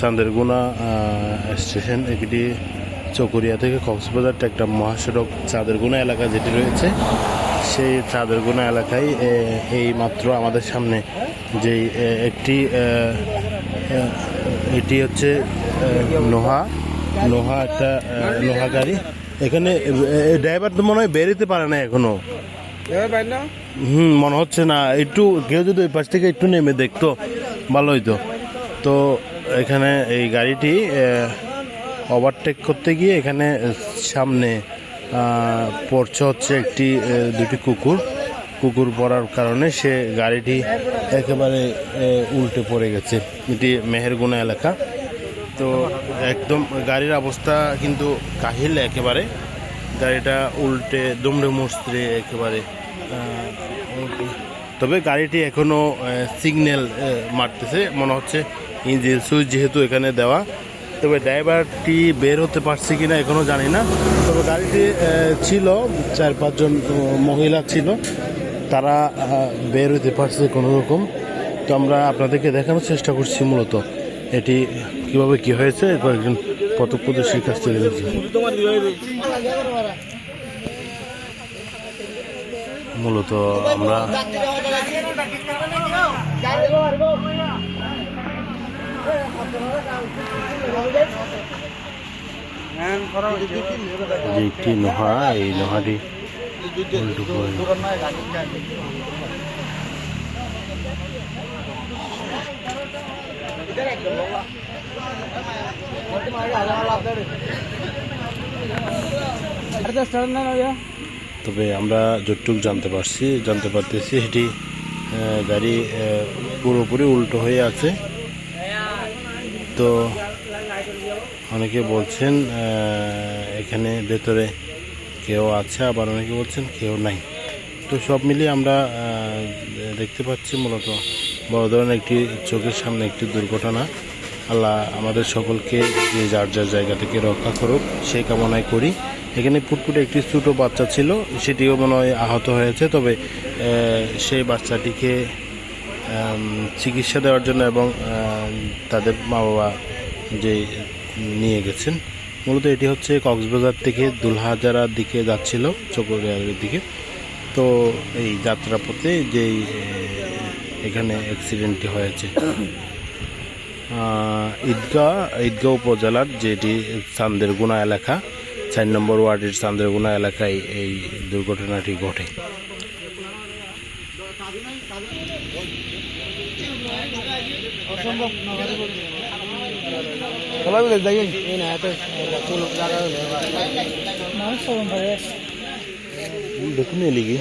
চান্দেরগুনা station এটি চকরিয়া থেকে কক্সবাজার একটা মহাসড়ক চাঁদেরগুনা এলাকা যেটি রয়েছে। সেই চাঁদেরগুনা এলাকায় এই মাত্র আমাদের সামনে যেই এ, একটি এটি হচ্ছে নোহা নোহা একটা নোহা গাড়ি। এখানে ড্রাইভার তো মনে হয় বেরোতে পারে না এখনও। হুম মনে হচ্ছে না। একটু কেউ যদি ওই পাশ থেকে একটু নেমে দেখতো ভালো হইতো। তো এখানে এই গাড়িটি ওভারটেক করতে গিয়ে এখানে সামনে পড়ছে হচ্ছে একটি দুটি কুকুর। কুকুর পড়ার কারণে সে গাড়িটি একেবারে উল্টে পড়ে গেছে। এটি মেহেরগুনা এলাকা। তো একদম গাড়ির অবস্থা কিন্তু কাহিল একেবারে। গাড়িটা উল্টে দুমড়ে মুচড়ে একেবারে তবে গাড়িটি এখনও সিগন্যাল মারতেছে। মনে হচ্ছে ইঞ্জিন সুইচ যেহেতু এখানে দেওয়া, তবে ড্রাইভারটি বের হতে পারছে কিনা এখনও জানি না। তবে গাড়িটি ছিল, চার পাঁচজন মহিলা ছিল, তারা বের হতে পারছে কোনো রকম তো আমরা আপনাদেরকে দেখানোর চেষ্টা করছি মূলত, এটি কীভাবে কি হয়েছে কয়েকজন প্রত্যক্ষদর্শীর কাছ থেকে দেখছি। মূলত আমরা একটি নোহা এই নোহাটি তবে আমরা যতটুক জানতে পারছি জানতে পারতেছি আহ, গাড়ি পুরোপুরি উল্টো হয়ে আছে। তো অনেকে বলছেন এখানে ভেতরে কেউ আছে, আবার অনেকে বলছেন কেউ নাই। তো সব মিলিয়ে আমরা দেখতে পাচ্ছি মূলত বড় ধরনের একটি চোখের সামনে একটি দুর্ঘটনা। আল্লাহ আমাদের সকলকে যে যার যার জায়গা থেকে রক্ষা করুক সেই কামনায় করি। এখানে ফুটফুটে একটি ছোটো বাচ্চা ছিল, সেটিও মনে হয় আহত হয়েছে, তবে সেই বাচ্চাটিকে চিকিৎসা দেওয়ার জন্য এবং তাদের মা বাবা যে নিয়ে গেছেন, মূলত এটি হচ্ছে কক্সবাজার থেকে দুলহাজারার দিকে যাচ্ছিল চকরিয়ার দিকে। তো এই যাত্রাপথে যেই এখানে অ্যাক্সিডেন্টটি হয়েছে। ঈদগাহ ঈদগাহ উপজেলার যেটি চান্দেরগুনা এলাকা, চার নম্বর ওয়ার্ডের চান্দেরগুনা এলাকায় এই দুর্ঘটনাটি ঘটে। দেখুন এলিগে